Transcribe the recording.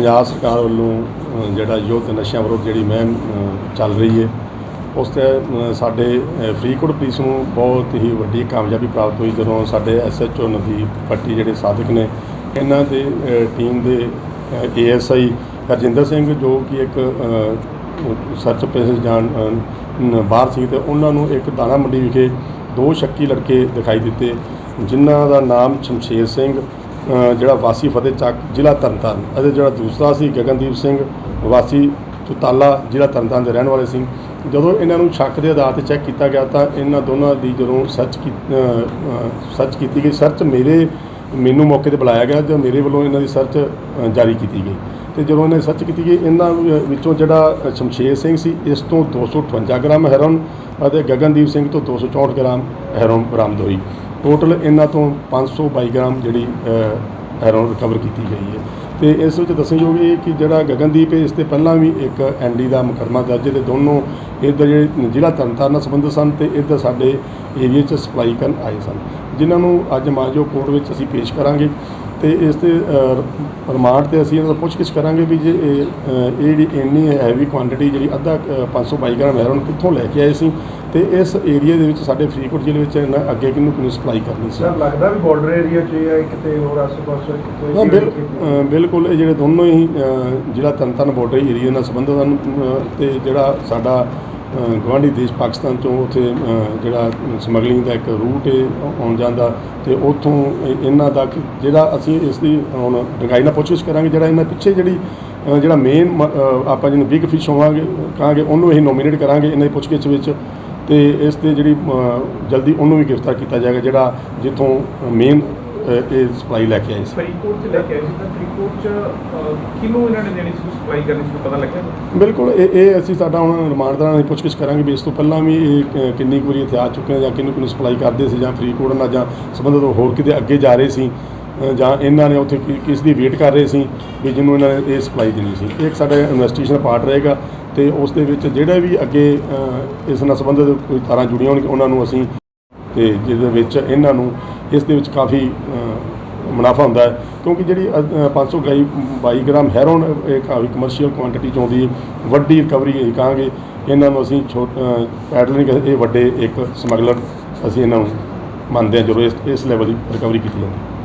ਪੰਜਾਬ ਸਰਕਾਰ ਵੱਲੋਂ ਜਿਹੜਾ ਯੁੱਧ ਨਸ਼ਿਆਂ ਵਿਰੁੱਧ ਜਿਹੜੀ ਮਹਿਮ ਚੱਲ ਰਹੀ ਹੈ, ਉਸ ਤੇ ਸਾਡੇ ਫਰੀਦਕੋਟ ਪੁਲਿਸ ਨੂੰ ਬਹੁਤ ਹੀ ਵੱਡੀ ਕਾਮਯਾਬੀ ਪ੍ਰਾਪਤ ਹੋਈ ਜਦੋਂ ਸਾਡੇ ਐਸਐਚਓ ਨਦੀਪ ਪੱਟੀ ਜਿਹੜੇ ਸਾਧਕ ਨੇ, ਇਹਨਾਂ ਦੇ ਟੀਮ ਦੇ ਏਐਸਆਈ ਹਰਜਿੰਦਰ ਸਿੰਘ ਜੋ ਕਿ ਇੱਕ ਸਰਚ ਪੈਸੇ ਜਾਣ ਬਾਹਰ ਸੀ ਤੇ ਉਹਨਾਂ ਨੂੰ ਇੱਕ ਦਾਣਾ ਮੰਡੀ ਵਿਖੇ ਦੋ ਸ਼ੱਕੀ ਲੜਕੇ ਦਿਖਾਈ ਦਿੱਤੇ, ਜਿਨ੍ਹਾਂ ਦਾ ਨਾਮ ਸ਼ਮਸ਼ੇਰ ਸਿੰਘ ਜਿਹੜਾ ਵਾਸੀ ਫਤਿਹ ਚੱਕ ਜ਼ਿਲ੍ਹਾ ਤਰਨਤਾਰਨ ਅਤੇ ਜਿਹੜਾ ਦੂਸਰਾ ਸੀ ਗਗਨਦੀਪ ਸਿੰਘ, ਵਾਸੀ ਚੁਤਾਲਾ ਜ਼ਿਲ੍ਹਾ ਤਰਨਤਾਰਨ ਦੇ ਰਹਿਣ ਵਾਲੇ ਸੀ। ਜਦੋਂ ਇਹਨਾਂ ਨੂੰ ਸ਼ੱਕ ਦੇ ਆਧਾਰ ਤੇ ਚੈੱਕ ਕੀਤਾ ਗਿਆ ਤਾਂ ਇਹਨਾਂ ਦੋਨਾਂ ਦੀ ਜਦੋਂ ਸਰਚ ਕੀ ਸਰਚ ਕੀਤੀ ਗਈ, ਸਰਚ ਮੇਰੇ, ਮੈਨੂੰ ਮੌਕੇ ਤੇ ਬੁਲਾਇਆ ਗਿਆ ਜਾਂ ਮੇਰੇ ਵੱਲੋਂ ਇਹਨਾਂ ਦੀ ਸਰਚ ਜਾਰੀ ਕੀਤੀ ਗਈ। ਤੇ ਜਦੋਂ ਇਹਨੇ ਸਰਚ ਕੀਤੀ ਗਈ, ਇਹਨਾਂ ਵਿੱਚੋਂ ਜਿਹੜਾ ਸ਼ਮਸ਼ੇਰ ਸਿੰਘ ਸੀ, ਇਸ ਤੋਂ 258 ਗ੍ਰਾਮ ਹੈਰੋਨ ਅਤੇ ਗਗਨਦੀਪ ਸਿੰਘ ਤੋਂ 264 ਗ੍ਰਾਮ ਹੈਰੋਨ ਬਰਾਮਦ ਹੋਈ। ਟੋਟਲ ਇਹਨਾਂ ਤੋਂ 522 ਗ੍ਰਾਮ ਜਿਹੜੀ ਅ, ਹੈਰੋਨ ਰਿਕਵਰ ਕੀਤੀ ਗਈ ਹੈ। ਤੇ ਇਸ ਵਿੱਚ ਦੱਸਣਯੋਗ ਇਹ ਕਿ ਜਿਹੜਾ ਗਗਨਦੀਪ ਹੈ ਇਸ ਤੇ ਪਹਿਲਾਂ ਵੀ ਇੱਕ ਐਨਡੀ ਦਾ ਮੁਕੱਦਮਾ ਦਰਜ ਹੈ ਤੇ ਦੋਨੋਂ ਇੱਧਰ ਜਿਹੜੇ ਜ਼ਿਲ੍ਹਾ ਤਰਨਤਾਰਨ ਨਾਲ ਸੰਬੰਧਿਤ ਸਨ ਤੇ ਇੱਧਰ ਸਾਡੇ ਏਰੀਏ 'ਚ ਸਪਲਾਈ ਕਰਨ ਆਏ ਸਨ। ਜਿਨ੍ਹਾਂ ਨੂੰ ਅੱਜ ਮਾਨਜੋ ਕੋਰਟ ਵਿੱਚ ਅਸੀਂ ਪੇਸ਼ ਕਰਾਂਗੇ। ਤੇ ਇਸ ਤੇ ਰਿਮਾਂਡ ਤੇ ਅਸੀਂ ਇਹਨਾਂ ਦਾ ਪੁੱਛਗਿੱਛ ਕਰਾਂਗੇ ਵੀ ਜੇ ਇਹ ਇਹ ਜਿਹੜੀ ਇੰਨੀ ਹੈਵੀ ਕੁਆਂਟੀਟੀ ਜਿਹੜੀ ਅੱਧਾ ਅ, 522 ਗ੍ਰਾਮ ਹੈਰੋਨ ਕਿੱਥੋਂ ਲੈ ਕੇ ਆਏ ਸੀ? ਤੇ ਇਸ ਏਰੀਏ ਦੇ ਵਿੱਚ ਸਾਡੇ ਫਰੀਦਕੋਟ ਜ਼ਿਲ੍ਹੇ ਵਿੱਚ ਇਹਨਾਂ ਅੱਗੇ ਕਿਹਨੂੰ ਕਿਹਨੂੰ ਸਪਲਾਈ ਕਰਨੀ ਸੀ? ਸਰ ਲੱਗਦਾ ਵੀ ਬਾਰਡਰ ਏਰੀਆ 'ਚ ਜਾਂ ਕਿਤੇ ਹੋਰ ਆਸ-ਪਾਸ ਕਿਤੇ ਹਾਂ ਬਿਲਕੁਲ ਇਹ ਜਿਹੜੇ ਦੋਨੋਂ ਹੀ ਜ਼ਿਲ੍ਹਾ ਤਰਨਤਾਰਨ ਬਾਰਡਰ ਏਰੀਆ ਨਾਲ ਸੰਬੰਧਿਤ ਹਨ ਤੇ ਜਿਹੜਾ ਸਾਡਾ ਅ, ਗੁਆਂਢੀ ਦੇਸ਼ ਪਾਕਿਸਤਾਨ ਤੋਂ ਉੱਥੇ ਜਿਹੜਾ ਸਮਗਲਿੰਗ ਦਾ ਇੱਕ ਰੂਟ ਹੈ ਆਉਣ ਜਾਂਦਾ ਤੇ ਉੱਥੋਂ ਇਹਨਾਂ ਦਾ ਕਿ- ਜਿਹੜਾ ਅਸੀਂ ਇਸ ਦੀ ਹੁਣ ਡੰਗਾਈ ਨਾਲ ਪੁੱਛਗਿੱਛ ਕਰਾਂਗੇ ਜਿਹੜਾ ਇਹਨਾਂ ਪਿੱਛੇ ਜਿਹੜੀ ਜਿਹੜਾ ਮੇਨ ਆਪਾਂ ਜਿਹਨੂੰ ਬਿਗ ਫਿਸ਼ ਹੋਵਾਂਗੇ ਕਹਾਂਗੇ ਉਹਨੂੰ ਅਸੀਂ ਨੋਮੀਨੇਟ ਕਰਾਂਗੇ ਇਹਨਾਂ ਦੀ ਪੁੱਛਗਿੱਛ ਵਿੱਚ ਤੇ ਇਸ ਤੇ ਜਿਹੜੀ ਜਲਦੀ ਉਹਨੂੰ ਵੀ ਗ੍ਰਿਫਤਾਰ ਕੀਤਾ ਜਾਏਗਾ ਜਿਹੜਾ ਜਿੱਥੋਂ ਮੇਨ ਇਹ ਸਪਲਾਈ ਲੈ ਕੇ ਆਏ ਸੀ। ਫਰੀਦਕੋਟ ਚ ਲੈ ਕੇ ਆਏ ਸੀ ਤਾਂ ਫਰੀਦਕੋਟ ਚ ਅਹ, ਕਿਹਨੂੰ ਇਹਨਾਂ ਨੇ ਦੇਣੀ ਸੀ ਸਪਲਾਈ ਕਰਨੀ ਸੀ ਪਤਾ ਲੱਗਿਆ? ਬਿਲਕੁਲ ਇਹ ਇਹ ਅਸੀਂ ਸਾਡਾ ਹੁਣ ਰਿਮਾਂਡ ਦੌਰਾਨ ਅਸੀਂ ਪੁੱਛਗਿੱਛ ਕਰਾਂਗੇ ਵੀ ਇਸ ਤੋਂ ਪਹਿਲਾਂ ਵੀ ਇਹ ਕ- ਕਿੰਨੀ ਕੁ ਵਾਰੀ ਇੱਥੇ ਆ ਚੁੱਕੇ ਜਾਂ ਕਿਹਨੂੰ ਕਿਹਨੂੰ ਸਪਲਾਈ ਕਰਦੇ ਸੀ ਜਾਂ ਫਰੀਦਕੋਟ ਨਾਲ ਜਾਂ ਸੰਬੰਧਿਤ ਹੋਰ ਕਿਤੇ ਅੱਗੇ ਜਾ ਰਹੇ ਸੀ ਅ, ਜਾਂ ਇਹਨਾਂ ਨੇ ਉੱਥੇ ਕਿ- ਕਿਸ ਦੀ ਵੇਟ ਕਰ ਰਹੇ ਸੀ ਵੀ ਜਿਹਨੂੰ ਇਹਨਾਂ ਨੇ ਇਹ ਸਪਲਾਈ ਦੇਣੀ ਸੀ। ਇਹ ਇੱਕ ਸਾਡਾ ਇਨਵੈਸਟੀਗੇਸ਼ਨ ਪਾਰਟ ਰਹੇਗਾ ਤੇ ਉਸ ਦੇ ਵਿੱਚ ਜਿਹੜੇ ਵੀ ਅੱਗੇ ਅ, ਇਸ ਨਾਲ ਸੰਬੰਧਿਤ ਕੋਈ ਤਾਰਾਂ ਜੁੜੀਆਂ ਹੋਣਗੀਆਂ ਉਹਨਾਂ ਨੂੰ ਅਸੀਂ ਤੇ ਜਿਹਦੇ ਵਿੱਚ ਇਹਨਾਂ ਨੂੰ ਇਸ ਦੇ ਵਿੱਚ ਕਾਫੀ ਮੁਨਾਫਾ ਹੁੰਦਾ ਹੈ। ਕਿਉਂਕਿ ਜਿਹੜੀ ਅ, ਅ, 522 22 ਗ੍ਰਾਮ ਹੈਰੋਨ ਇਹ ਕਾਫੀ ਕਮਰਸ਼ੀਅਲ ਕੁਆਂਟੀਟੀ ਚ ਆਉਂਦੀ ਹੈ ਵੱਡੀ ਰਿਕਵਰੀ ਕਹਾਂਗੇ। ਇਹਨਾਂ ਨੂੰ ਅਸੀਂ ਛੋਟ ਪੈਡਲ ਇਹ ਵੱਡੇ ਇੱਕ ਸਮਗਲਰ ਅਸੀਂ ਇਹਨਾਂ ਨੂੰ ਮੰਨਦੇ ਹਾਂ ਜਦੋਂ ਇਸ ਇਸ ਲੈਵਲ ਦੀ ਰਿਕਵਰੀ ਕੀਤੀ ਜਾਂਦੀ ਹੈ।